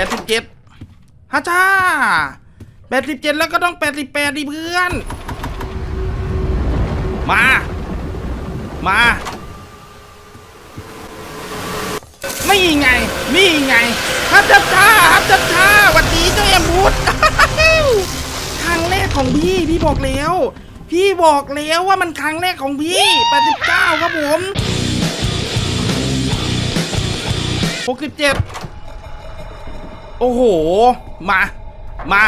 แปดสิบเจ็ดฮ่าจ้าแปดสิบเจ็ดแล้วก็ต้องแปดสิบแปดดิเพื่อน มา มานี่ไง นี่ไงฮับจับช้าฮับจับช้าวันดีเจ้าแอมบูดครั้งแรกของพี่ พี่บอกแล้ว พี่บอกแล้วว่ามันครั้งแรกของพี่89ครับผม67 โอ้โห มา มา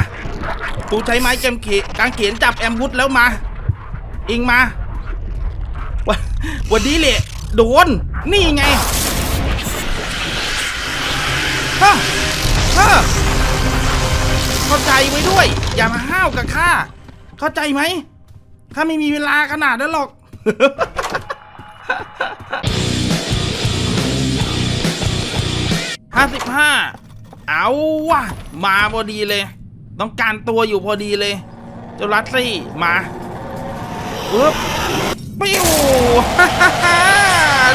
ตูใช้ไม้แกมเขกางเขนจับแอมบูดแล้วมา อิงมาววันนี้แหละโดน นี่ไงฮะฮะเข้าใจไว้ด้วย อย่ามาห้าวกับข้า เข้าใจไหมข้าไม่มีเวลาขนาดนั้นหรอกห้าสิบห้า เอาวะมาพอดีเลย ต้องการตัวอยู่พอดีเลย เจ้าลัสซี่มาปึ๊บปิ้ว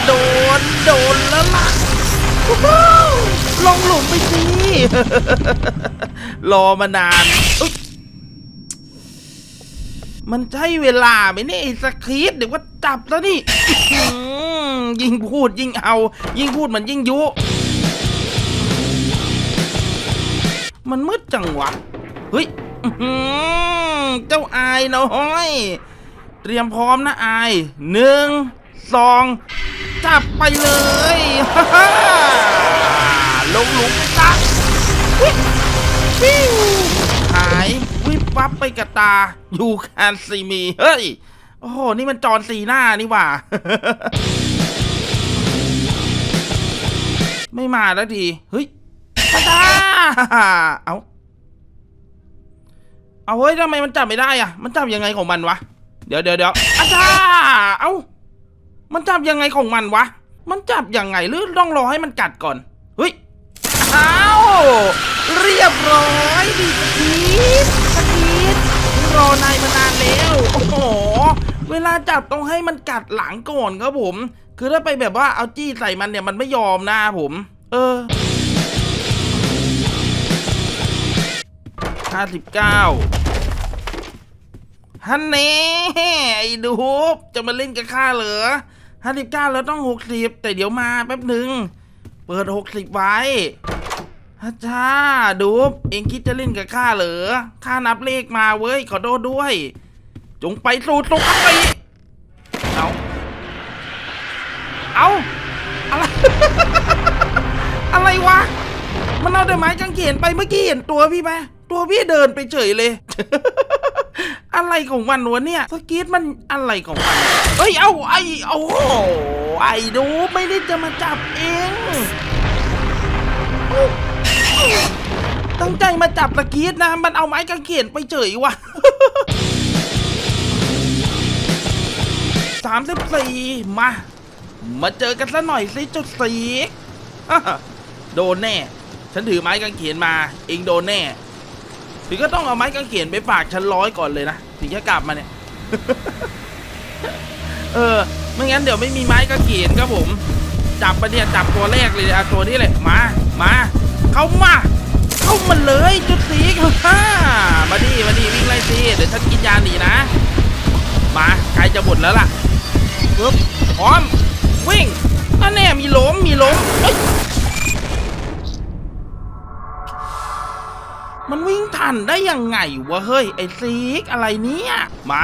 โดน โดนแล้วล่ะลงหลุมไปสิรอมานาน มันใช่เวลาไหมเนี่ยไอ้สครีดเดี๋ยวว่าจับแล้วนี่ยิ่งพูดยิ่งเอา ยิ่งพูดมันยิ่งยุ มันมืดจังวะ เฮ้ยเจ้าอายน้อย เตรียมพร้อมนะอายหนึ่งสองจับไปเลยฮ่าฮ่าลงหลุมไปซะวิววิวหายวิบวับไปกับตาอยู่แคนซีมี เฮ้ย โอ้โห นี่มันจอนสีหน้านี่ว่า ไม่มาแล้วทีเฮ้ย เอาเอาเฮ้ยทำไมมันจับไม่ได้อะมันจับยังไงของมันวะ เดี๋ยวเดี๋ยวเดี๋ยวอาจาเอ้ามันจับยังไงของมันวะ มันจับยังไงหรือต้องรอให้มันกัดก่อน เฮ้ยอ้าวเรียบร้อยดีสกีสกีดรอนายมานานแล้ว โอ้โห เวลาจับต้องให้มันกัดหลังก่อนครับผม คือถ้าไปแบบว่าเอาจี้ใส่มันเนี่ยมันไม่ยอมนะผม เออ ห้าสิบเก้าฮันเน่ไอ้ดูบจะมาเล่นกับข้าเหรอห้าสิบเก้าแล้วต้องหกสิบแต่เดี๋ยวมาแป๊บหนึ่งเปิดหกสิบไว้ฮัจ้าดูบเองคิดจะเล่นกับข้าเหรอข้านับเลขมาเว้ยขอโทษด้วย จงไปสู่สุคติเอาเอาอะไร อะไรวะ มันเอาแต่ไม้กางเขนไปเมื่อกี้เห็นตัวพี่ไหม ตัวพี่เดินไปเฉยเลย อะไรของมันวะเนี่ย สกีตมันอะไรของมันเอ้ย เอาไอเอาโอ้ไอดูไม่ได้จะมาจับเอง ตั้งใจมาจับสกีตนะ มันเอาไม้กางเขนไปเฉยวะสามสิบสี่มา มาเจอกันซะหน่อยสิจุดสีโดนแน่ ฉันถือไม้กางเขนมา เองโดนแน่ ถึงก็ต้องเอาไม้กางเขนไปฝากฉันร้อยก่อนเลยนะถึงจะกลับมาเนี่ย เออไม่งั้นเดี๋ยวไม่มีไม้กางเขนครับผม จับมาเนี่ยจับตัวแรกเลยอะตัวนี้เลยมามาเข้ามาเข้ามาเลยจุดสีฮ่ามาดิมาดิวิ่งไล่สิเดี๋ยวฉันกินยาหนีนะ มาใกล้จะหมดแล้วล่ะปึ๊บพร้อมวิ่งนั่นแน่มีล้มมีล้มเอ้ย มันวิ่งทันได้ยังไงวะเฮ้ยไอซีกอะไรเนี่ยมา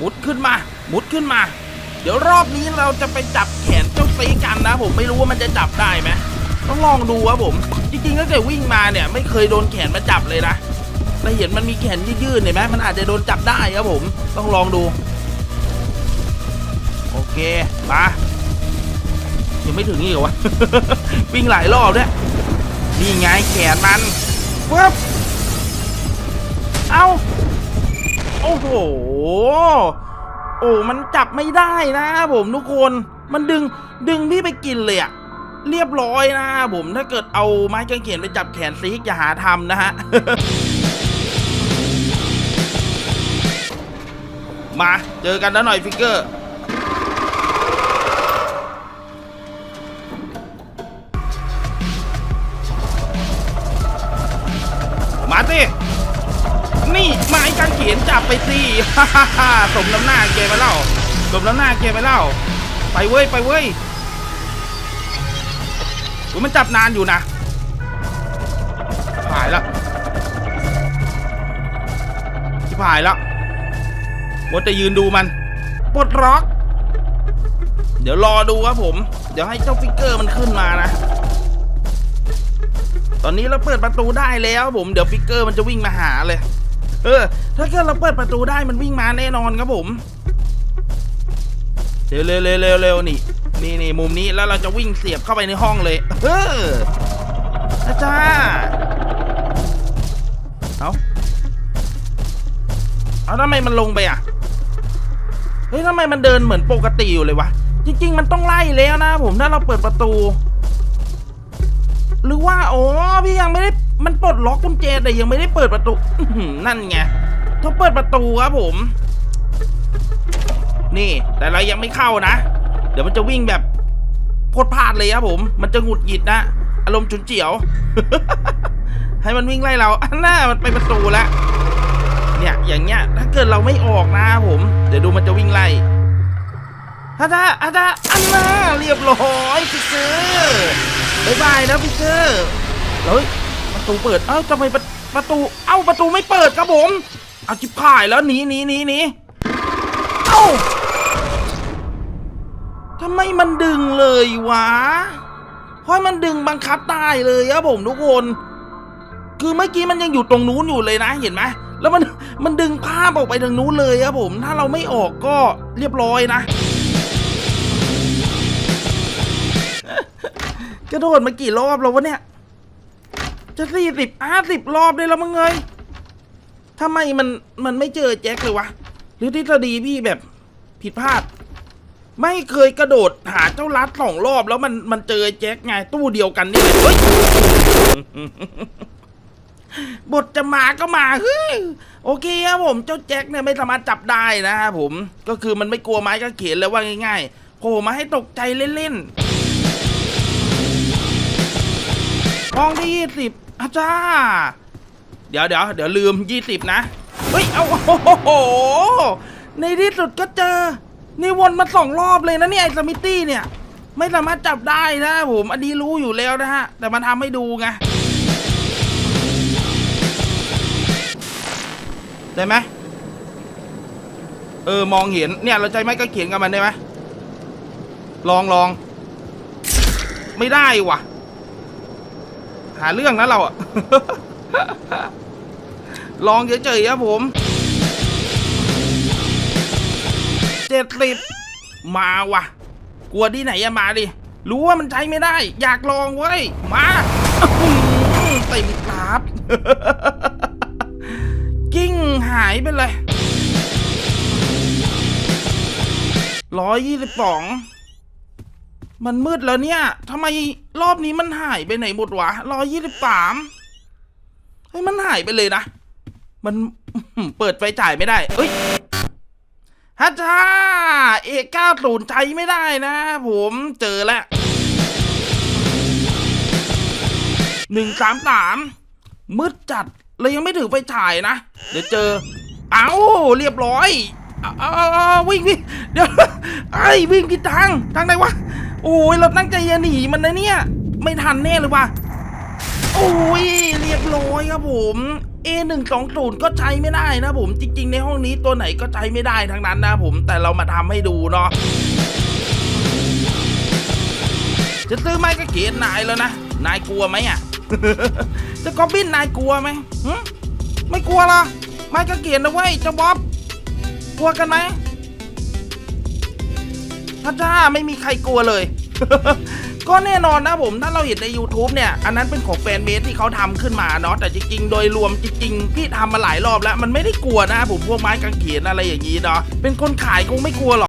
มุดขึ้นมา มุดขึ้นมา เดี๋ยวรอบนี้เราจะไปจับแขนเจ้าซีกันนะ ผมไม่รู้ว่ามันจะจับได้ไหมต้องลองดูครับผม จริงๆตั้งแต่วิ่งมาเนี่ย ไม่เคยโดนแขนมาจับเลยนะแต่เห็นมันมีแขนยืดๆเห็นไหมมันอาจจะโดนจับได้ครับผม ต้องลองดู โอเคมายังไม่ถึงนี่เหรอวะ วิ่งหลายรอบด้วย นี่ไงแขนมันปึ๊บเอาโอ้โห โอ้มันจับไม่ได้นะผมทุกคน มันดึงดึงพี่ไปกินเลยอะเรียบร้อยนะผมถ้าเกิดเอาไม้กางเขนไปจับแขนซีกอย่าหาทำนะฮะ มาเจอกันแล้วหน่อยฟิกเกอร์ กางเขนจับไปสิสมน้ำหน้าเกมไปแล้วสมน้ำหน้าเกมไปแล้วไปเว้ยไปเว้ยมันจับนานอยู่นะหายแล้วชิบหายแล้วมดจะยืนดูมันปลดล็อก เดี๋ยวรอดูครับผม เดี๋ยวให้เจ้าฟิกเกอร์มันขึ้นมานะ ตอนนี้เราเปิดประตูได้แล้วผม เดี๋ยวฟิกเกอร์มันจะวิ่งมาหาเลย เออ ถ้าเกิดเราเปิดประตูได้มันวิ่งมาแน่นอนครับผม เร็วเร็วเร็วเร็วเร็วนี่นี่นี่มุมนี้แล้วเราจะวิ่งเสียบเข้าไปในห้องเลย เอออาจารย์เอาเอาทำไมมันลงไปอะ เฮ้ยทำไมมันเดินเหมือนปกติอยู่เลยวะ จริง ๆ มันต้องไล่แล้วนะผมถ้าเราเปิดประตู หรือว่า พี่ยังไม่ได้มันปลดล็อกกุญแจแต่ยังไม่ได้เปิดประตูนั่นไงต้องเปิดประตูครับผม นี่แต่เรายังไม่เข้านะ เดี๋ยวมันจะวิ่งแบบโคตรพลาดเลยครับผม มันจะหงุดหงิดนะอารมณ์ฉุนเฉียว ให้มันวิ่งไล่เราอันน้ามันไปประตูแล้วเนี่ยอย่างเงี้ยถ้าเกิดเราไม่ออกนะครับผม เดี๋ยวดูมันจะวิ่งไล่อาจาอาจาอันน่าเรียบร้อยพี่เกอร์บายบายนะพี่เกอร์ เฮ้ยประตูเปิด เอ้าทำไมประประตู เอ้าประตูไม่เปิดครับผม เอาจิบข่ายแล้วหนีหนีหนีหนีเอ้าทำไมมันดึงเลยวะเพราะมันดึงบังคับตายเลยครับผมทุกคน คือเมื่อกี้มันยังอยู่ตรงนู้นอยู่เลยนะเห็นไหมแล้วมันมันดึงภาพออกไปทางนู้นเลยครับผม ถ้าเราไม่ออกก็เรียบร้อยนะ กระโดดมากี่รอบแล้ววะเนี่ย จะสี่สิบห้าสิบรอบได้แล้วมั้งเงยทำไมมันมันไม่เจอแจ็คเลยวะ หรือทฤษฎีพี่แบบผิดพลาด ไม่เคยกระโดดหาเจ้าลัดสองรอบแล้วมันมันเจอแจ็คไงตู้เดียวกันนี่เลยเฮ้ยบทจะมาก็มาเฮ้ยโอเคครับผมเจ้าแจ็คเนี่ยไม่สามารถจับได้นะครับผม ก็คือมันไม่กลัวไม้กางเขียนเลยว่าง่ายๆโผล่มาให้ตกใจเล่นๆ ห้องที่ยี่สิบอาจารย์เดี๋ยวเดี๋ยวเดี๋ยวลืมยี่สิบนะ เฮ้ย เอาโอ้โห ในที่สุดก็เจอ นี่วนมาสองรอบเลยนะเนี่ยไอ้สมิตี้เนี่ย ไม่สามารถจับได้นะผมอันนี้รู้อยู่แล้วนะฮะ แต่มันทำให้ดูไงได้ไหมเออ มองเห็น เนี่ย เราใจไม่ก็เขียนกับมันได้ไหมลองลอง ไม่ได้ว่ะ หาเรื่องนะเราอะลองเฉยๆครับผมเจ็ดสิบมาวะกลัวที่ไหนอะมาดิ รู้ว่ามันใช้ไม่ได้ อยากลองเว้ย มาเต็มกราบกิ้งหายไปเลยร้อยยี่สิบสอง มันมืดแล้วเนี่ยทำไมรอบนี้มันหายไปไหนหมดวะร้อยยี่สิบสามเฮ้ยมันหายไปเลยนะ มันเปิดไฟจ่ายไม่ได้ เอ้ยฮัจจ้าเอกเก้าศูนย์ใจไม่ได้นะ ผมเจอแล้วหนึ่งสามสามมืดจัดเลยยังไม่ถือไฟฉายนะ เดี๋ยวเจอ เอาเรียบร้อย เอาเอาวิ่งวิ่งเดี๋ยวไอ้ยวิ่งผิดทาง ทางไหนวะ โอ้ยเราตั้งใจจะหนีมันนะเนี่ย ไม่ทันแน่เลยว่ะโอ้ยเรียบร้อยครับผม A 1 2 0 ก็ใช้ไม่ได้นะผมจริง ๆ ในห้องนี้ตัวไหนก็ใช้ไม่ได้ทั้งนั้นนะผมแต่เรามาทำให้ดูเนาะจะซื้อไม้กระเขียนนายแล้วนะ นายกลัวไหมอะ จะกอบบินนายกลัวไหมหึไม่กลัวหรอไม้กระเขียนนะเว้ยเจ้าบ๊อบ กลัวกันไหม ถ้าจ้าไม่มีใครกลัวเลย ก็แน่นอนนะผมถ้าเราเห็นใน YouTube เนี่ย อันนั้นเป็นของแฟนเบสที่เขาทำขึ้นมาเนาะแต่จริงๆ โดยรวมจริงๆ พี่ทำมาหลายรอบแล้ว มันไม่ได้กลัวนะผมพวกไม้กางเขนอะไรอย่างนี้เนาะเป็นคนขายคงไม่กลัวหรอก